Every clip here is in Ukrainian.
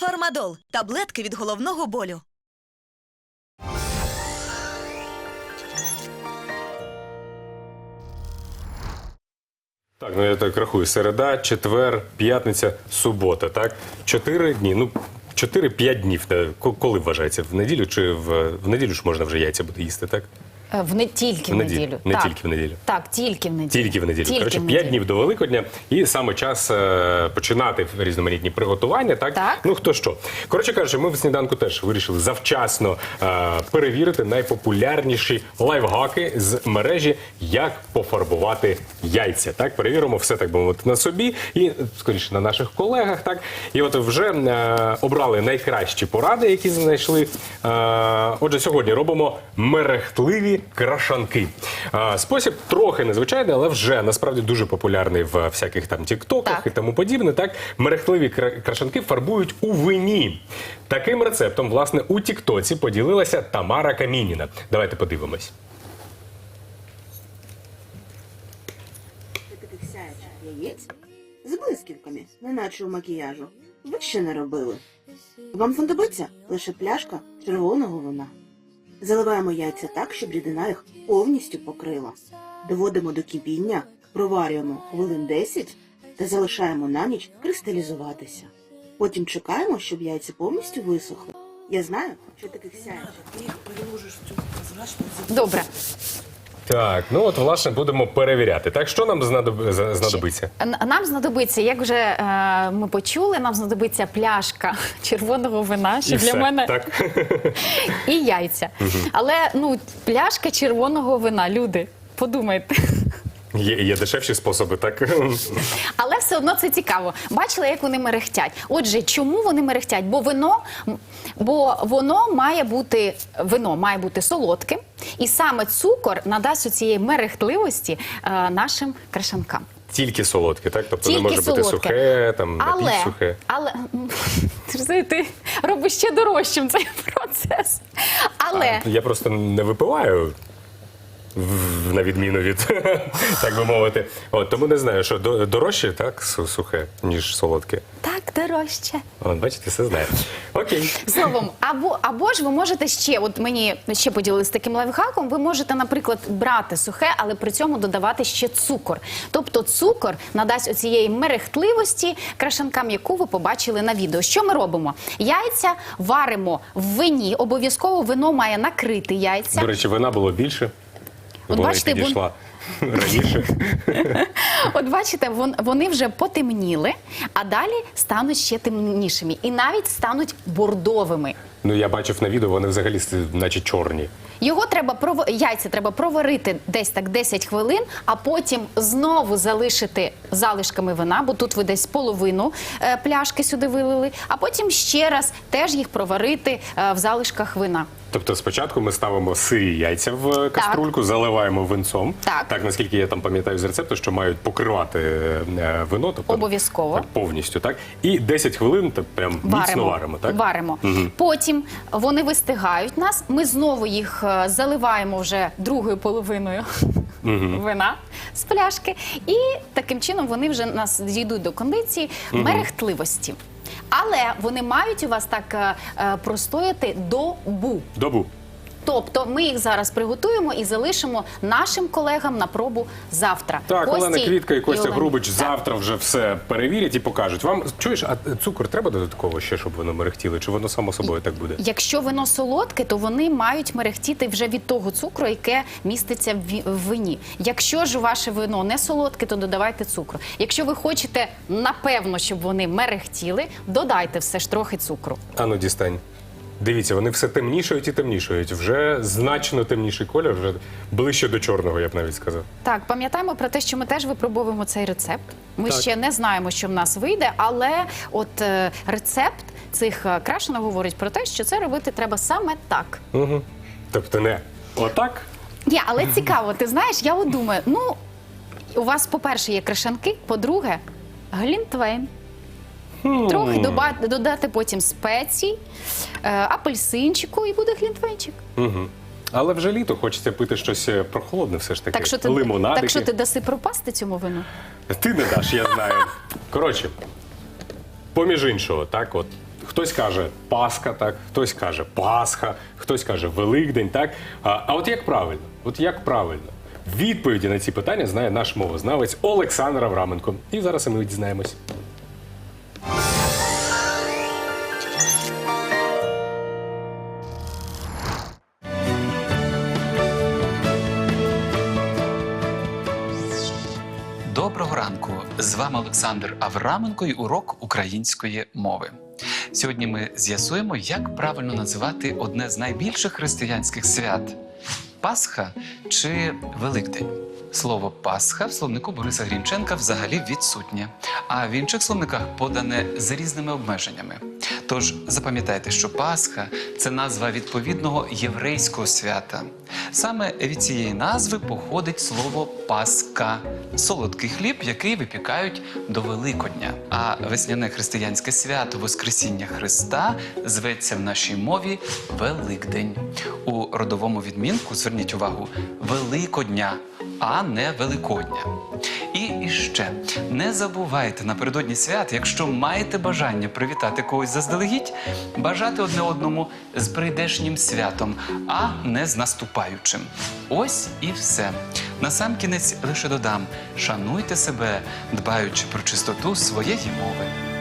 Фармадол таблетки від головного болю. Так, ну я так рахую. Середа, четвер, п'ятниця, субота. Так, чотири дні. Ну, чотири-п'ять днів. Та ко- Коли вважається? В неділю чи в, в неділю ж можна вже яйця буде їсти, так? Е, В не тільки в неділю. неділю. Не так. тільки в неділю. Так, тільки в неділю. Тільки в неділю. Тільки Коротше, в 5 днів до Великодня, і саме час е, починати різноманітні приготування. Так? Так. ну хто що. Коротше кажучи, ми в сніданку теж вирішили завчасно е, перевірити найпопулярніші лайфхаки з мережі, як пофарбувати яйця. Так, перевіримо все так би мовити на собі і скоріше на наших колегах. Так, і от вже е, обрали найкращі поради, які знайшли. Е, отже, сьогодні робимо мерехтливі крашанки. Спосіб трохи незвичайний, але вже насправді дуже популярний в всяких там тіктоках Так. і тому подібне. Так, мерехтливі крашанки фарбують у вині. Таким рецептом, власне, у Тіктоці поділилася Тамара Камініна. Давайте подивимось. таких сяючих яєць з блисківками, неначе у макіяжу. Ви ще не робили. Вам знадобиться лише пляшка червоного вина. Заливаємо яйця так, щоб рідина їх повністю покрила. Доводимо до кипіння, проварюємо хвилин 10 та залишаємо на ніч кристалізуватися. Потім чекаємо, щоб яйця повністю висохли. Я знаю, що таких прозрачну Добре. Так, ну от власне будемо перевіряти. Так, що нам знадоб- знадобиться? Н- Нам знадобиться, як вже е, ми почули, нам знадобиться пляшка червоного вина, що І для все, мене так. і яйця. Але ну пляшка червоного вина, люди, подумайте. Є, є дешевші способи, так? Але все одно це цікаво. Бачили, як вони мерехтять. Отже, чому вони мерехтять? Бо вино, бо воно має бути вино має бути солодким, і саме цукор надасть у цієї мерехтливості е, нашим крашанкам. Тільки солодке, так? Тобто Тільки не може бути сухе, там Але, напівсухе. але ти, ти робиш ще дорожчим цей процес. Але Я просто не випиваю. В- На відміну від, так би мовити. От, тому не знаю, що до- дорожче, так, су- сухе, ніж солодке. так дорожче. От, бачите, все знаю. Окей. Словом, або, або ж ви можете ще, от мені ще поділилися таким лайфхаком, ви можете, наприклад, брати сухе, але при цьому додавати ще цукор. Тобто цукор надасть оцієї мерехтливості крашанкам, яку ви побачили на відео. Що ми робимо? Яйця варимо в вині, обов'язково вино має накрити яйця. До речі, вина було більше. От бо бачите, вон- підійшла раніше. От бачите, вон, вони вже потемніли, а далі стануть ще темнішими і навіть стануть бордовими. Ну, я бачив на відео, вони взагалі наче чорні. Його треба яйця треба проварити десь так 10 хвилин, а потім знову залишити залишками вина, бо тут ви десь половину е, пляшки сюди вилили, а потім ще раз теж їх проварити е, в залишках вина. Тобто спочатку ми ставимо сирі яйця в каструльку, заливаємо винцом. Так. наскільки я там пам'ятаю з рецепту, що мають покривати е, вино, тобто Обов'язково. так, повністю, так? І 10 хвилин так прям міцно варимо, так? Варимо. Потім вони вистигають нас. Ми знову їх е, заливаємо вже другою половиною вина з пляшки, і таким чином вони вже нас дійдуть до кондиції мерехтливості. Але вони мають у вас так е, е, простояти добу. Добу. Тобто ми їх зараз приготуємо і залишимо нашим колегам на пробу завтра. Так, Кості Олена Квітка і Костя. Грубич завтра вже все перевірять і покажуть. Вам чуєш, а цукор треба додатково ще, щоб воно мерехтіло? Чи воно само собою так буде? Якщо вино солодке, то вони мають мерехтіти вже від того цукру, яке міститься в вині. Якщо ж ваше вино не солодке, то додавайте цукру. Якщо ви хочете напевно, щоб вони мерехтіли, додайте все ж трохи цукру. Ану, дістань. Дивіться, вони все темнішають і темнішають. Вже значно темніший колір, вже ближче до чорного, я б навіть сказав. Так, пам'ятаємо про те, що ми теж випробовуємо цей рецепт. Ми Так. ще не знаємо, що в нас вийде, але от е, рецепт цих е, крашенок говорить про те, що це робити треба саме так. Угу. Тобто не отак. Ні, але цікаво, ти знаєш, я от думаю, ну у вас, по-перше, є крашанки, по-друге, глінтвейн. Трохи доба- додати потім спецій, е, апельсинчику і буде глінтвейнчик. Але вже літо хочеться пити щось е, прохолодне, все ж таки. Так що ти, Лимонадики. так що ти даси пропасти цьому вину? Ти не даш, я знаю. Коротше, поміж іншого, так от Хтось каже Пасха, так, хтось каже Пасха, хтось каже Великдень, так. А, а от як правильно? От як правильно? Відповіді на ці питання знає наш мовознавець Олександр Авраменко. І зараз ми дізнаємось. Вами Олександр Авраменко і урок української мови. Сьогодні ми з'ясуємо, як правильно називати одне з найбільших християнських свят Пасха чи Великдень. Слово Пасха в словнику Бориса Грінченка взагалі відсутнє, а в інших словниках подане з різними обмеженнями. Тож запам'ятайте, що Пасха це назва відповідного єврейського свята. Саме від цієї назви походить слово Пасха солодкий хліб, який випікають до Великодня. А весняне християнське свято Воскресіння Христа зветься в нашій мові Великдень. У родовому відмінку зверніть увагу Великодня, а не Великодня. І іще не забувайте напередодні свят, якщо маєте бажання привітати когось заздалегідь, бажати одне одному з прийдешнім святом, а не з наступаючим. Ось і все. Насамкінець лише додам: шануйте себе, дбаючи про чистоту своєї мови.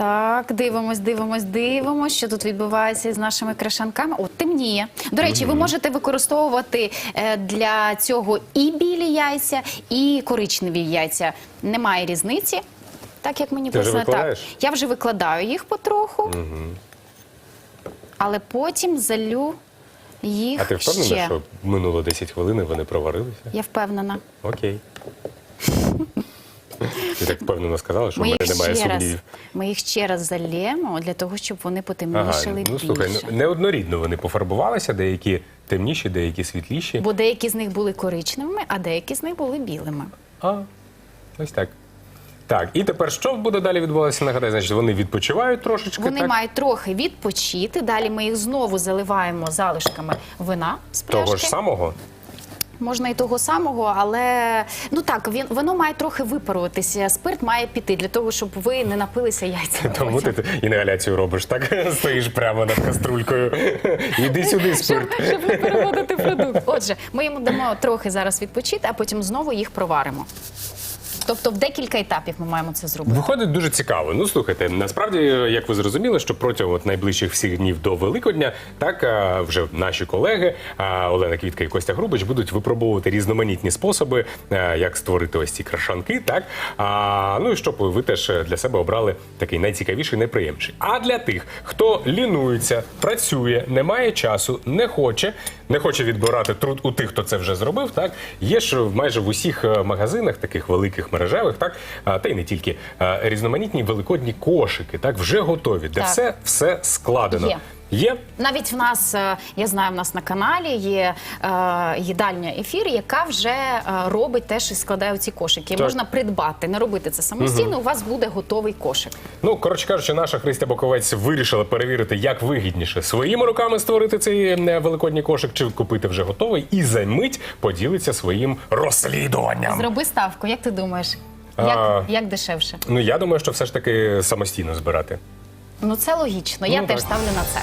Так, дивимось, дивимось, дивимось, що тут відбувається з нашими крашанками. От темніє. До речі, ви можете використовувати е, для цього і білі яйця, і коричневі яйця. Немає різниці. Так як мені Ти вже так. викладаєш? Я вже викладаю їх потроху, але потім залю їх А ти впевнена, що минуло 10 хвилин і вони проварилися? Я впевнена. Окей. Ти так впевнено сказала, що в Ми мене немає сумнівів. ми їх ще раз залємо для того, щоб вони Ага, потемнішали ну більше. слухай, ну, неоднорідно вони пофарбувалися, деякі темніші, деякі світліші. Бо деякі з них були коричневими, а деякі з них були білими. А, ось так. Так, і тепер що буде далі відбуватися? Нагадай, значить, вони відпочивають трошечки. Вони так? мають трохи відпочити. Далі ми їх знову заливаємо залишками вина з пляшки. того ж самого. Можна і того самого, але ну так, він воно має трохи випаруватися. Спирт має піти для того, щоб ви не напилися яйцями. Тому ти інгаляцію робиш, так? Стоїш прямо над каструлькою. Іди сюди, спирт. щоб не переводити продукт. Отже, ми йому дамо трохи зараз відпочити, а потім знову їх проваримо. Тобто в декілька етапів ми маємо це зробити. Виходить дуже цікаво. Ну слухайте, насправді, як ви зрозуміли, що протягом от найближчих всіх днів до Великодня, так а, вже наші колеги а, Олена Квітка і Костя Грубич будуть випробовувати різноманітні способи, а, як створити ось ці крашанки. Так а, ну і щоб ви теж для себе обрали такий найцікавіший, найприємніший. А для тих, хто лінується, працює, не має часу, не хоче, не хоче відбирати труд у тих, хто це вже зробив. Так є ж майже в усіх е, магазинах, таких великих мережевих, так та й не тільки різноманітні великодні кошики, так вже готові, де Так. все, все складено. Є. Є? Навіть в нас, е, я знаю, в нас на каналі є е, їдальня ефір, яка вже е, робить теж і складає ці кошики. Так. Можна придбати, не робити це самостійно. У вас буде готовий кошик. Ну, коротше кажучи, наша Христя Боковець вирішила перевірити, як вигідніше своїми руками створити цей е, великодній кошик, чи купити вже готовий, і за мить поділиться своїм розслідуванням. Зроби ставку, як ти думаєш? А. Як, як дешевше? Ну я думаю, що все ж таки самостійно збирати. Ну це логічно. Я Ну, теж так. ставлю на це.